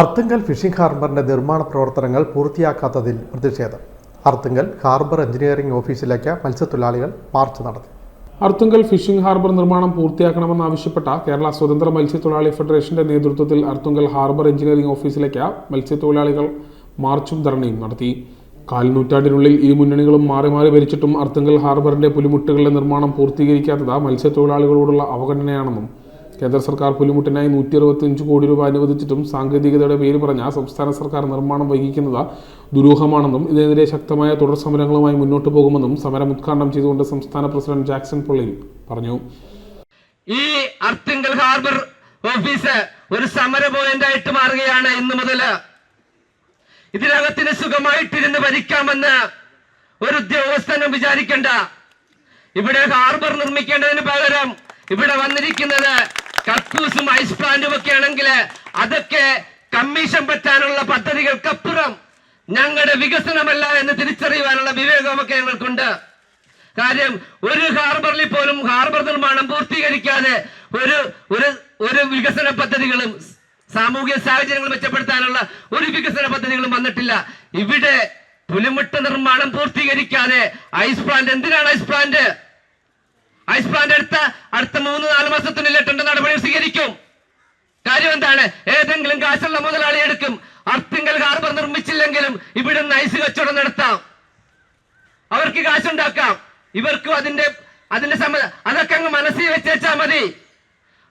Arthunkal phishing ഹാർബറിന്റെ നിർമ്മാണ പ്രവർത്തനങ്ങൾ പൂർത്തിയാക്കാത്തതിൽ പ്രതിഷേധം. അർത്തുങ്കൽ ഹാർബർ എഞ്ചിനീയറിംഗ് ഓഫീസിലേക്ക് മത്സ്യത്തൊഴിലാളികൾ മാർച്ച് നടത്തി. അർത്തുങ്കൽ ഫിഷിംഗ് ഹാർബർ നിർമ്മാണം പൂർത്തിയാക്കണമെന്നാവശ്യപ്പെട്ട കേരള സ്വതന്ത്ര മത്സ്യത്തൊഴിലാളി ഫെഡറേഷന്റെ നേതൃത്വത്തിൽ അർത്തുങ്കൽ ഹാർബർ എഞ്ചിനീയറിംഗ് ഓഫീസിലേക്ക് മത്സ്യത്തൊഴിലാളികൾ മാർച്ചും ധർണയും നടത്തി. കാൽനൂറ്റാണ്ടിനുള്ളിൽ ഈ മുന്നണികളും മാറി മാറി ഭരിച്ചിട്ടും അർത്തുങ്കൽ ഹാർബറിന്റെ പുലിമുട്ടുകളുടെ നിർമ്മാണം പൂർത്തീകരിക്കാത്തത് മത്സ്യത്തൊഴിലാളികളോടുള്ള അവഗണനയാണെന്നും കേന്ദ്ര സർക്കാർ പുലിമുട്ടിനായി നൂറ്റി അറുപത്തിയഞ്ച് കോടി രൂപ അനുവദിച്ചിട്ടും സാങ്കേതികതയുടെ പേര് പറഞ്ഞ സംസ്ഥാന സർക്കാർ നിർമ്മാണം വൈകിക്കുന്നത് ദുരൂഹമാണെന്നും ഇതിനെതിരെ ശക്തമായ തുടർ സമരങ്ങളുമായി മുന്നോട്ട് പോകുമെന്നും സമരം ഉദ്ഘാടനം ചെയ്തുകൊണ്ട് സംസ്ഥാന പ്രസിഡന്റ് ജാക്സൺ പൊള്ളിൽ പറഞ്ഞു. ഈ അർത്തിങ്കൽ ഹാർബർ ഓഫീസ് ഒരു സമര പോയിന്റ് ആയിട്ട് മാറുകയാണ് ഇന്നു മുതൽ. ഇതിനകത്തിന് സുഖമായിട്ടിരുന്ന് ഭരിക്കാമെന്ന് ഒരു ഉദ്യോഗസ്ഥനും വിചാരിക്കണ്ട. ഇവിടെ ഹാർബർ നിർമ്മിക്കേണ്ടതിന് പകരം ഇവിടെ വന്നിരിക്കുന്നത് കക്കൂസും ഐസ് പ്ലാന്റും ഒക്കെ ആണെങ്കിൽ അതൊക്കെ കമ്മീഷൻ പറ്റാനുള്ള പദ്ധതികൾക്കപ്പുറം ഞങ്ങളുടെ വികസനമല്ല എന്ന് തിരിച്ചറിയുവാനുള്ള വിവേകമൊക്കെ ഞങ്ങൾക്കുണ്ട്. കാര്യം ഒരു ഹാർബറിൽ പോലും ഹാർബർ നിർമ്മാണം പൂർത്തീകരിക്കാതെ ഒരു ഒരു ഒരു വികസന പദ്ധതികളും സാമൂഹിക സാഹചര്യങ്ങൾ മെച്ചപ്പെടുത്താനുള്ള ഒരു വികസന പദ്ധതികളും വന്നിട്ടില്ല. ഇവിടെ പുലിമുട്ട നിർമ്മാണം പൂർത്തീകരിക്കാതെ ഐസ് പ്ലാന്റ് എന്തിനാണ് ഐസ് പ്ലാന്റ്? ഐസ് പ്ലാന്റ് അടുത്ത മൂന്ന് നാല് മാസത്തിനുള്ളിൽ ടെൻഡർ നടപടി സ്വീകരിക്കും. കാര്യം എന്താണ്? ഏതെങ്കിലും കാശുള്ള മുതലാളി എടുക്കും. അർത്തിങ്കൽ ഹാർബർ നിർമ്മിച്ചില്ലെങ്കിലും ഇവിടുന്ന് ഐസ് കച്ചവടം നടത്താം. അവർക്ക് കാശുണ്ടാക്കാം. ഇവർക്കും അതിന്റെ അതിന്റെ സമ അതൊക്കെ അങ്ങ് മനസ്സിൽ വെച്ചേച്ചാ മതി.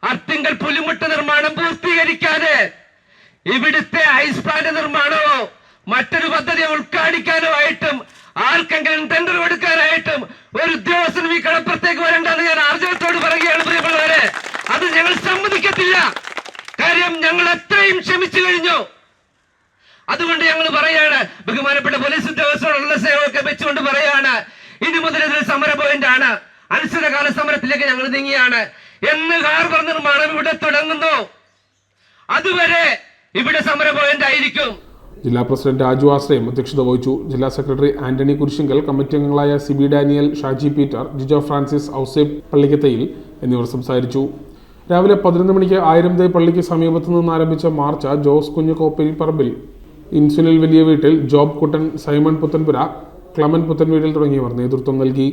അർത്തിങ്കൽ പുലിമുട്ട് നിർമ്മാണം പൂർത്തീകരിക്കാതെ ഇവിടുത്തെ ഐസ് പ്ലാന്റ് നിർമ്മാണമോ മറ്റൊരു പദ്ധതി സമ്മതിക്കത്തില്ല കാര്യം ഞങ്ങൾ എത്രയും ക്ഷമിച്ചു കഴിഞ്ഞു. അതുകൊണ്ട് ഞങ്ങൾ പറയാണ് ബഹുമാനപ്പെട്ട പോലീസ് ഉദ്യോഗസ്ഥരോടുള്ള സേവകൊക്കെ വെച്ചുകൊണ്ട് പറയാണ് ഇനി മുതൽ ഇതൊരു സമര പോയിന്റ് ആണ്. അനിശ്ചിതകാല സമരത്തിലേക്ക് ഞങ്ങൾ നീങ്ങിയാണ്. എന്ന് ഹാർബർ നിർമ്മാണം ഇവിടെ തുടങ്ങുന്നു. അതുവരെ ഇവിടെ സമര പോയിന്റ് ആയിരിക്കും. ജില്ലാ പ്രസിഡന്റ് രാജു ആശ്രയം അധ്യക്ഷത വഹിച്ചു. ജില്ലാ സെക്രട്ടറി ആന്റണി കുരിശിങ്കൽ കമ്മിറ്റി അംഗങ്ങളായ Sibi Daniel Shaji Peter Jijo Francis Ouseph Pallikkathayil എന്നിവർ സംസാരിച്ചു. രാവിലെ പതിനൊന്ന് മണിക്ക് ആയിരം ദേ പള്ളിക്ക് സമീപത്തു നിന്ന് ആരംഭിച്ച മാർച്ച ജോസ് കുഞ്ഞു കോപ്പരി പറമ്പിൽ. ഇൻസുലിൽ വലിയ വീട്ടിൽ ജോബ് കുട്ടൻ സൈമൺ പുത്തൻപുര ക്ലമൻ പുത്തൻവീടിൽ തുടങ്ങിയവർ നേതൃത്വം നൽകി.